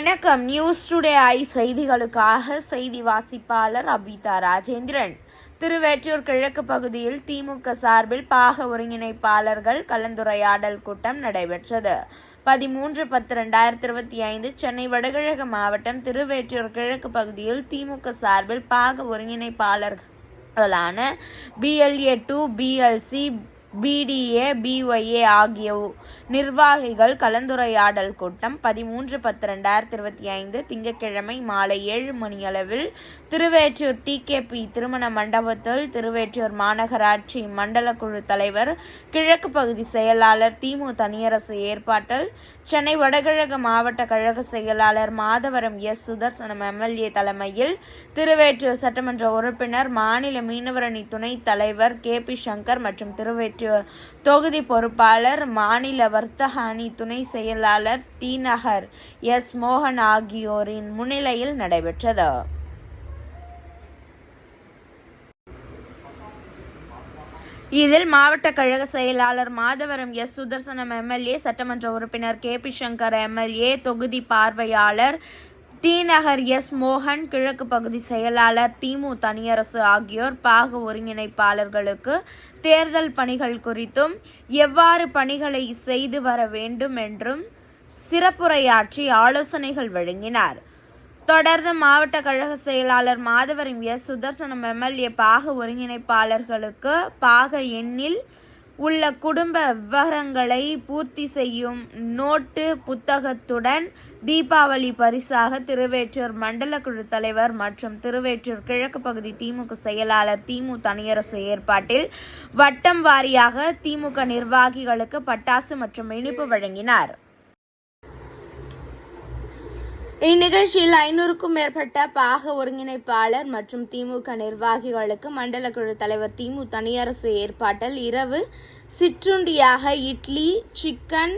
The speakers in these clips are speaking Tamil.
வணக்கம். நியூஸ் டுடே ஐ செய்திகளுக்காக செய்தி வாசிப்பாளர் அபிதா ராஜேந்திரன். திருவேற்றூர் கிழக்கு பகுதியில் திமுக சார்பில் பாக ஒருங்கிணைப்பாளர்கள் கலந்துரையாடல் கூட்டம் நடைபெற்றது. பதிமூன்று பத்து ரெண்டாயிரத்தி இருபத்தி ஐந்து சென்னை வடகிழக்கு மாவட்டம் திருவேற்றூர் கிழக்கு பகுதியில் திமுக சார்பில் பாக ஒருங்கிணைப்பாளர்களான BLA two BLC BDA BYA ஆகிய நிர்வாகிகள் கலந்துரையாடல் கூட்டம் பதிமூன்று பத்து ரெண்டாயிரத்தி இருபத்தி ஐந்து திங்கட்கிழமை மாலை ஏழு மணியளவில் திருவேற்றூர் டிகேபி திருமண மண்டபத்தில் திருவேற்றூர் மாநகராட்சி மண்டல குழு தலைவர் கிழக்கு பகுதி செயலாளர் திமு தனியரசு ஏற்பாட்டில் சென்னை வடகிழக்கு மாவட்ட கழக செயலாளர் மாதவரம் எஸ் சுதர்சனம் எம்எல்ஏ தலைமையில் திருவேற்றூர் சட்டமன்ற உறுப்பினர் மாநில மீனவரணி துணைத் தலைவர் கே பி சங்கர் மற்றும் திருவேற்றூர் தொகுதி பொறுப்பாளர் மாநில வர்த்தக அணி துணை செயலாளர் டி நகர் எஸ் மோகன் ஆகியோரின் முன்னிலையில் நடைபெற்றது. இதில் மாவட்ட கழக செயலாளர் மாதவரம் எஸ் சுதர்சனம் எம்எல்ஏ சட்டமன்ற உறுப்பினர் கே. பி. சங்கர் எம்எல்ஏ தொகுதி பார்வையாளர் டி. நகர் எஸ். மோகன் கிழக்கு பகுதி செயலாளர் திமு தனியரசு ஆகியோர் பாக ஒருங்கிணைப்பாளர்களுக்கு தேர்தல் பணிகள் குறித்தும் எவ்வாறு பணிகளை செய்து வர வேண்டும் என்றும் சிறப்புரையாற்றி ஆலோசனைகள் வழங்கினார். தொடர்ந்து மாவட்ட கழக செயலாளர் மாதவரம் எஸ் சுதர்சனம் எம்எல்ஏ பாக ஒருங்கிணைப்பாளர்களுக்கு பாக எண்ணில் உள்ள குடும்ப விவரங்களை பூர்த்தி செய்யும் நோட்டு புத்தகத்துடன் தீபாவளி பரிசாக திருவேற்றூர் மண்டல குழு தலைவர் மற்றும் திருவேற்றூர் கிழக்கு பகுதி திமுக செயலாளர் திமு தனியரசு ஏற்பாட்டில் வட்டம் வாரியாக திமுக நிர்வாகிகளுக்கு பட்டாசு மற்றும் இனிப்பு வழங்கினார். இந்நிகழ்ச்சியில் ஐநூறுக்கும் மேற்பட்ட பாக ஒருங்கிணைப்பாளர் மற்றும் திமுக நிர்வாகிகளுக்கு மண்டல குழு தலைவர் திமு தனியரசு ஏற்பாட்டில் இரவு சிற்றுண்டியாக இட்லி சிக்கன்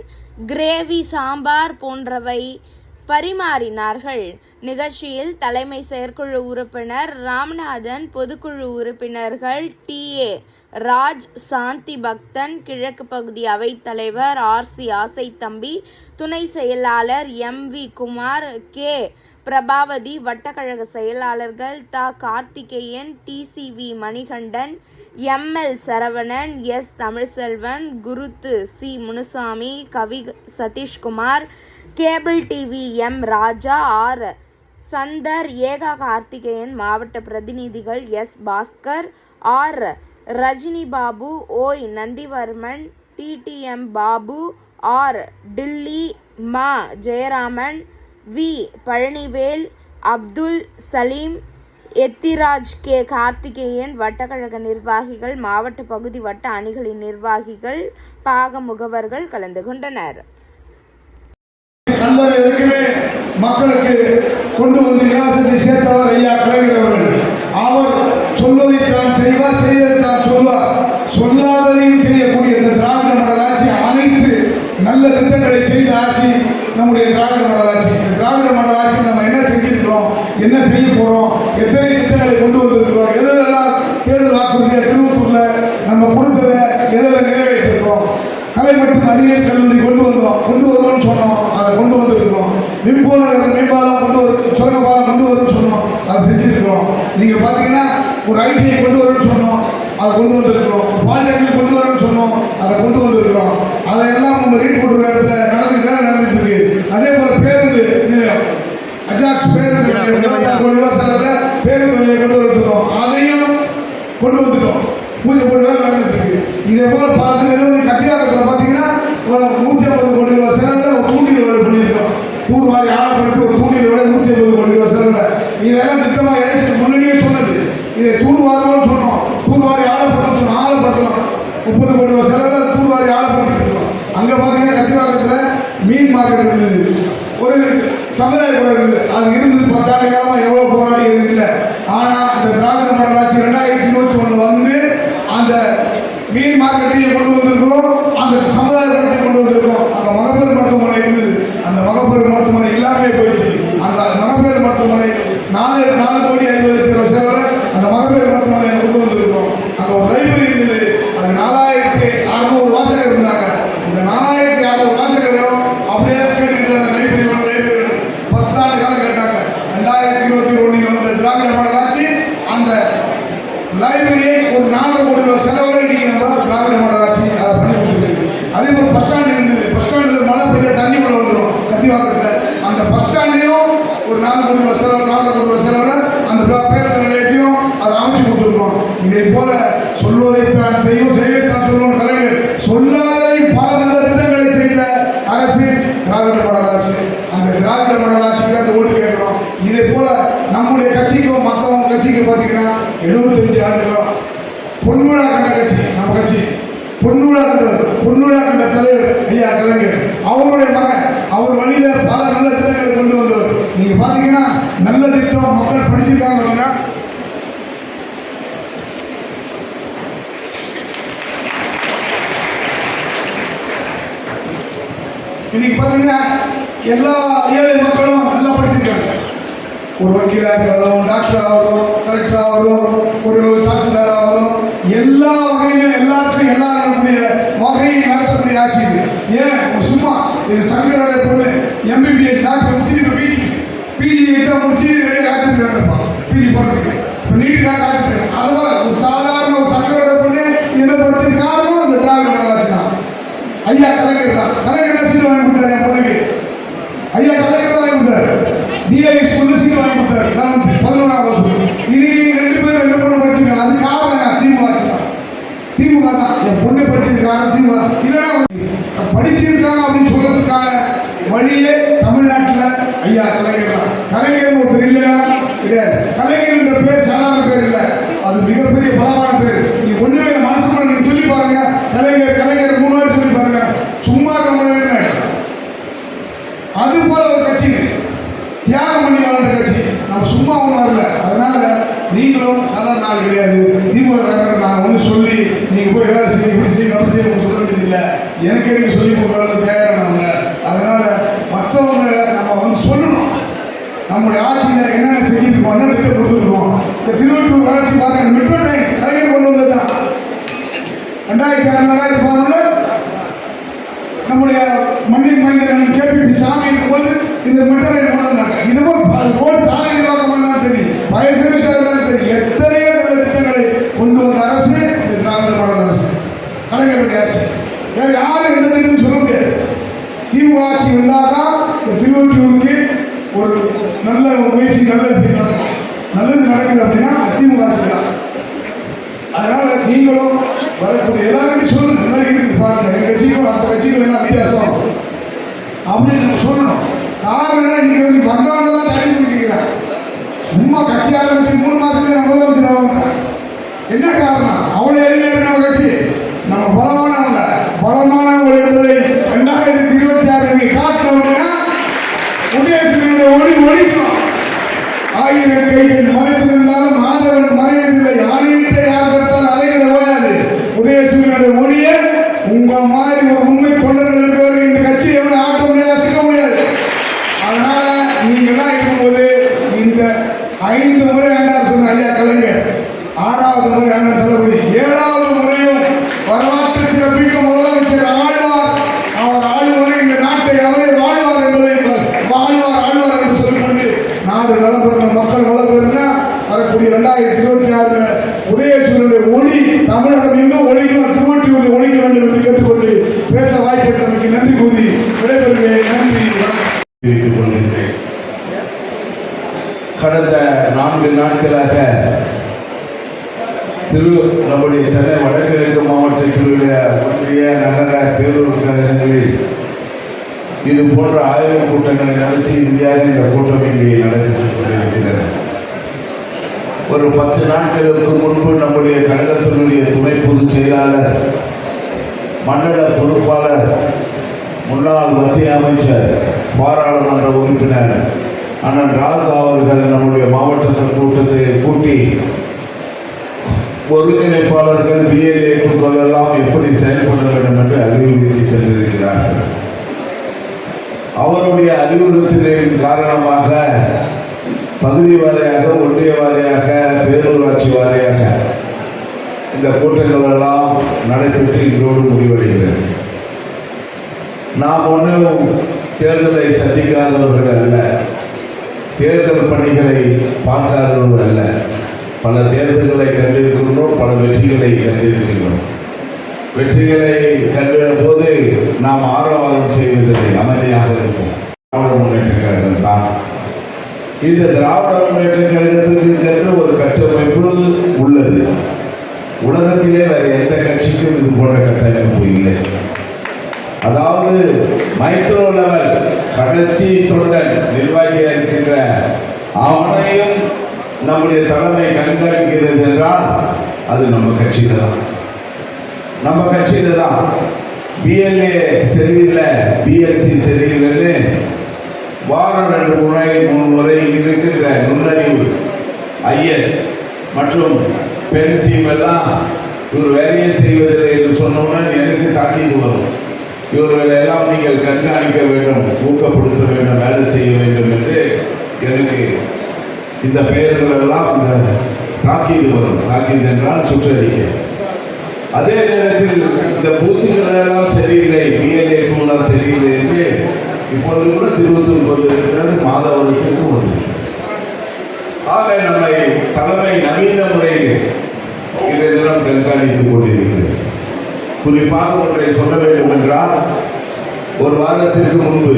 கிரேவி சாம்பார் போன்றவை பரிமாறினார்கள். நிகழ்ச்சியில் தலைமை செயற்குழு உறுப்பினர் ராமநாதன் பொதுக்குழு உறுப்பினர்கள் டி. ஏ. ராஜ் சாந்தி பக்தன் கிழக்கு பகுதி அவைத்தலைவர் ஆர். சி. ஆசை தம்பி துணை செயலாளர் M. V. Kumar K. Prabhavathi வட்டக்கழக செயலாளர்கள் த. Karthikeyan DCV Manikandan ML Saravanan S. Tamilselvan குருத்து C. Munusamy Kavi Sathishkumar cable TV M Raja R Chandar ஏகா கார்த்திகேயன் மாவட்ட பிரதிநிதிகள் எஸ் பாஸ்கர் ஆர் ரஜினி பாபு ஓய் நந்திவர்மன் டிடிஎம் பாபு ஆர் டில்லி மா ஜெயராமன் வி பழனிவேல் அப்துல் சலீம் எத்திராஜ் கே கார்த்திகேயன் வட்டக்கழக நிர்வாகிகள் மாவட்ட பகுதி வட்ட அணிகளின் நிர்வாகிகள் பாக முகவர்கள் கலந்து கொண்டனர். நல்லது எதுக்குமே மக்களுக்கு கொண்டு வந்து இலவசத்தை சேர்த்தவர் ஐயா கலைஞர் அவர்கள். அவர் சொல்வதை தான் செய்வார் செய்வதை தான் சொல்வார் சொல்லாததையும் செய்யக்கூடிய இந்த திராவிட மாடல் ஆட்சி அனைத்து நல்ல திட்டங்களை செய்த ஆட்சி நம்முடைய திராவிட மடலாட்சி ஆட்சி. திராவிட மாடல் ஆட்சி நம்ம என்ன செஞ்சிருக்கிறோம் என்ன செய்ய போறோம் எத்தனை திட்டங்களை கொண்டு வந்திருக்கிறோம் எதெல்லாம் தேர்தல் வாக்குறுதியாக திருவத்தூர்ல நம்ம கொடுத்ததை எதை நிறைவேற்றிருக்கிறோம். கலை மற்றும் அறிவியல் வந்திருக்கிறோம் விம்போல மேம்பாலம் கொண்டு வரும் சுரங்கப்பாலம் கொண்டு வரும்னு சொன்னோம். அதை செஞ்சிருக்கிறோம். நீங்க பாத்தீங்கன்னா ஒரு ஐடிஐ கொண்டு வரும்னு சொன்னோம். அதை கொண்டு வந்திருக்கிறோம். பாலிடெக்னிக் கொண்டு வரும்னு சொன்னோம். அதை கொண்டு வந்திருக்கிறோம். அதையெல்லாம் நம்ம ரீட் போட்டுற இடத்துல நடந்து வேலை நடந்துட்டு அதே போல பேருந்து நிலையம். அஜாக்ஸ் பேருந்து நிலையம். பேருந்து நிலையம் கொண்டு வந்திருக்கிறோம் அதையும் கொண்டு வந்துட்டோம். பூஜை போட்டு இருக்கு. இதே போல பார்த்து நிறுவனம் கத்தியாரத்தில் பார்த்தீங்கன்னா நூற்றி ஐம்பது கோடி ரூபாய் செலவில் ஒரு தூண்டில் வேலை பண்ணியிருக்கோம் மாதிரி வாரி ஆழப்படுத்தி ஒரு தூண்டில் விட நூற்றி ஐம்பது கோடி ரூபாய் செலவில். இதெல்லாம் திட்டமாக எலெக்ஷன் முன்னாடியே சொன்னது. இதை தூர்வாரம்னு சொன்னோம் தூர் வாரி ஆழப்படுத்தணும் சொன்னோம். ஆழப்படுத்தலாம் முப்பது கோடி ரூபாய் செலவில் தூர்வாரி வாரி ஆழப்படுத்திட்டு அங்கே பார்த்தீங்கன்னா கத்திவாக்கத்தில் மீன் மார்க்கெட் இருந்தது. ஒரு சமுதாய கூட இருந்தது. அது இருந்தது பத்தாண்டு காலமாக எவ்வளோ போராடி எதுவும் இல்லை. ஆனால் இந்த திராவிட மண்டலாட்சி ரெண்டாயிரத்தி இருபத்தி ஒன்று வந்து அந்த மீன் மார்க்கெட்டையும் கொண்டு வந்திருக்கிறோம். அந்த சமுதாய செலவு நாகப்பட்ட செலவில் அந்த பேருந்து நிலையத்தையும் அதை அமைச்சு கொடுத்துருக்கோம். இதை போல சொல்வதை தான் செய்யும் செய்வதை தான் சொல்லுவோம் கலைஞர். சொல்லாததை பல நல்ல திட்டங்களை செய்த அரசு திராவிட மடலாட்சி. அந்த திராவிட மண்டல அந்த ஓட்டு கேட்கிறோம். இதை போல நம்முடைய கட்சிக்கும் மற்றவங்க கட்சிக்கு பார்த்தீங்கன்னா எழுபத்தஞ்சு ஆண்டுகளோ பொன்விழா கண்ட கட்சி நம்ம கட்சி. பொன்விழா கண்ட பொன்விழா கண்ட தலைவர் ஐயா கலைஞர். அவருடைய மகன் இன்னைக்கு பார்த்தீங்கன்னா எல்லா ஏழை மக்களும் நல்லா படிச்சிருக்காங்க. ஒரு வக்கீலாக இருக்கிறதும் டாக்டர் ஆகணும் கலெக்டர் ஆகணும் ஒரு தாசில்தார் ஆகணும். எல்லா வகையிலும் எல்லாருக்கும் எல்லா நம்முடைய வகையும் நடத்தக்கூடிய ஆட்சி ஏன்? சும்மா இது சங்கரோட பொண்ணு எம்பிபிஎஸ் டாக்டர் முடிச்சு இப்போ பிஜி பிஜி எக்ஸாம் முடிச்சு ரெடியாக காத்துருக்காங்க பிஜி போகிறதுக்கு இப்போ நீட்டுக்காக காத்துருக்காங்க அதுவா ஒரு சாதாரண ஒரு சங்கரோட பொண்ணு இதை படிச்சது காரணம் அந்த திராவிட நல்லாட்சி தான் ஐயா கலைஞர் தான் கலைஞர் தான் சீட்டு வாங்கி கொடுத்தாரு என் பொண்ணுக்கு ஐயா கலைஞர் தான் வாங்கி கொடுத்தாரு டிஐ ஸ்கூல்ல சீட்டு வாங்கி கொடுத்தாரு லெவன்த்து பதினோராம் வகுப்பு இன்னைக்கு ரெண்டு பேரும் ரெண்டு பொண்ணு படிச்சிருக்காங்க அது காரணம் என்ன? திமுக ஆட்சி தான் திமுக தான் என் பொண்ணு படிச்சது காரணம் திமுக தான் இல்லைன்னா படிச்சிருக்காங்க அப்படின்னு சொல்றதுக்கான வழியே தமிழ்நாட்டில் ஐயா கலைஞர் தான் கலைஞர் ஒருத்தர் இல்லைன்னா கிடையாது கலைஞர்ன்ற பேர் சாதாரண பேர் இல்லை அது மிகப்பெரிய பலமான பேர் நீங்க ஒண்ணுமே மனசுக்குள்ள நீங்க சொல்லி பாருங்க கலைஞர் கலைஞர் மூணு வாட்டி சொல்லி பாருங்க சும்மா கம்மனவே அது போல ஒரு கட்சி தியாகம் பண்ணி வளர்ந்த கட்சி நம்ம சும்மா ஒன்றும் வரல அதனால நீங்களும் சாதாரண ஆள் கிடையாது. திமுக நான் ஒன்று சொல்லி நீங்கள் போய் வேலை செய்ய இப்படி செய்ய அப்படி செய்ய சொல்ல வேண்டியது இல்லை எனக்கு நீங்க சொல்லி கொடுக்குறது தேவையானவங்க அதனால மற்றவங்க நம்ம வந்து சொல்லணும். நம்முடைய ஆட்சியில் என்னென்ன செஞ்சிருக்கோம் என்ன திட்டம் கொடுத்துருக்கோம். இந்த திருவள்ளூர் வளர்ச்சி பாருங்க மெட்ரோ ட்ரெயின் கலைஞர் கொண்டு வந்தது தான். ரெண்டாயிரத்தி ஆறு ரெண்டாயிரத்தி பதினொன்று நம்முடைய மண்ணின் மைந்தரன் கேபிபி சாமி போது இந்த மெட்ரோ ரயில் கொண்டு வந்தாங்க இதுவும் ரோடு சாலை நிர்வாகம் தான் சரி பயர் சர்வீஸ் இருந்தாலும் சரி எத்தனையோ நல்ல திட்டங்களை கொண்டு வந்த அரசு இந்த திராவிட மாடல் அரசு கலைஞருடைய ஆட்சி வேற யாரும் எந்த திட்டத்தையும் சொல்ல முடியாது திமுக ஆட்சி வந்தாதான் இந்த திருவள்ளூருக்கு ஒரு நல்ல ஒரு முயற்சி நல்லது நல்லது நடக்குது அப்படின்னா திமுக ஆட்சி தான். அதனால நீங்களும் வரக்கூடிய எல்லாருமே சொல்லுங்க. நல்லா இருக்கு பாருங்க. எங்க கட்சிக்கும் அந்த கட்சிக்கும் என்ன வித்தியாசம்? அப்படின்னு நம்ம சொல்லணும். காரணம் என்ன? நீங்க வந்து வந்தவங்க தான் தள்ளி பண்ணிக்கிறேன் சும்மா கட்சி ஆரம்பிச்சு மூணு மாசத்துல முதலமைச்சர் என்ன காரணம்? அவ்வளவு எளிமையாக ஆறாவது முறை அண்ணன் தளபதி ஏழாவது முறையும் வரலாற்று சிறப்பிக்க முதலமைச்சர் ஆழ்வார். அவர் ஆளுவரை இந்த நாட்டை அவரே வாழ்வார் என்பதை வாழ்வார் ஆழ்வார் என்று சொல்லிக்கொண்டு நாடு நலம் பெறணும் மக்கள் வளம் பெறுனா வரக்கூடிய ரெண்டாயிரத்தி இருபத்தி ஆறுல உதயசூரனுடைய ஒளி தமிழகம் இன்னும் ஒளிக்கும்? திருவொற்றியூரில் ஒழிக்க வேண்டும் என்று கேட்டுக்கொண்டு பேச வாய்ப்பட்டமைக்கு நன்றி கூறி விடைபெறுகிறேன். நன்றி. கொண்டிருக்கிறேன் கடந்த நான்கு நாட்களாக திரு நம்முடைய சென்னை வடகிழக்கு மாவட்டத்திலுடைய ஒன்றிய நகர பேரூர் கழகங்களில் இது போன்ற ஆய்வுக் கூட்டங்களை நடத்தி இறுதியாக இந்த கூட்டம் இங்கே நடைபெற்றுக் கொண்டிருக்கிறது. ஒரு பத்து நாட்களுக்கு முன்பு நம்முடைய கழகத்தினுடைய துணை பொதுச் செயலாளர் மண்டல பொறுப்பாளர் முன்னாள் மத்திய அமைச்சர் பாராளுமன்ற உறுப்பினர் அண்ணன் ராசா அவர்கள் நம்முடைய மாவட்டத்தின் கூட்டத்தை கூட்டி ஒருங்கிணைப்பாளர்கள் பிஎல்ஏக்குள் எல்லாம் எப்படி செயல்பட வேண்டும் என்று அறிவுறுத்தி சென்றிருக்கிறார்கள். அவருடைய அறிவுறுத்தலின் காரணமாக பகுதி வாரியாக ஒன்றிய வாரியாக பேரூராட்சி வாரியாக இந்த கூட்டங்கள் எல்லாம் நடைபெற்று இன்றோடு முடிவடைகிறது. நாம் ஒன்றும் தேர்தலை சந்திக்காதவர்கள் அல்ல. தேர்தல் பணிகளை பார்க்காதவர்கள் அல்ல. பல தேர்தல்களை கண்டிருக்கின்றோம் பல வெற்றிகளை கண்டிருக்கின்றோம். வெற்றிகளை கண்ட போது நாம் ஆரவாரம் செய்வதில்லை அமைதியாக இருப்போம். திராவிட முன்னேற்ற கழகம் தான். இந்த திராவிட முன்னேற்ற கழகத்திற்கு ஒரு கட்டமைப்பு உள்ளது. உலகத்திலே வேறு எந்த கட்சிக்கும் இது போன்ற கட்டமைப்பு இல்லை. அதாவது மைக்ரோ லெவல் கடைசி தொண்டன் நிர்வாகியாக இருக்கின்ற அவனையும் நம்முடைய தலைமை கண்காணிக்கிறது என்றால் அது நம்ம கட்சியில தான். நம்ம கட்சியில தான். பிஎல்ஏ சரியில்லை பிஎல்சி சரியில்லைன்னு வாரம் ரெண்டு முறை மூணு முறை இங்க இருக்கின்ற நுண்ணறிவு ஐஎஸ் மற்றும் பெண் டீம் எல்லாம் இவர் வேலையை செய்வதில்லை என்று சொன்னோம்னா எனக்கு தாக்கிட்டு வரும். இவர்கள் எல்லாம் நீங்கள் கண்காணிக்க வேண்டும் ஊக்கப்படுத்த வேண்டும் வேலை செய்ய வேண்டும் என்று எனக்கு இந்த பெயர்கள் எல்லாம் இந்த தாக்கீது வரும். தாக்கீது என்றால் சுற்றறிக்கை. அதே நேரத்தில் இந்த பூத்துக்கள் எல்லாம் சரியில்லை பிஎல்ஏ டூலாம் சரியில்லை என்று இப்போது கூட திருவத்தூர் கொண்டிருக்கிறது மாதவர்களுக்கு ஒன்று ஆக நம்மை தலைமை நவீன முறையில் இன்றைய தினம் கண்காணித்துக் கொண்டிருக்கிறது குறிப்பாக ஒன்றை சொல்ல வேண்டும் என்றால் ஒரு வாரத்திற்கு முன்பு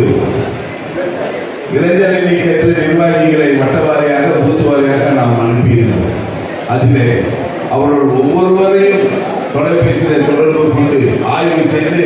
இளைஞரணிக்கேற்று நிர்வாகிகளை வட்ட அதிலே அவர்கள் ஒவ்வொருவரையும் தொலைபேசியில் தொடர்பு கொண்டு ஆய்வு செய்து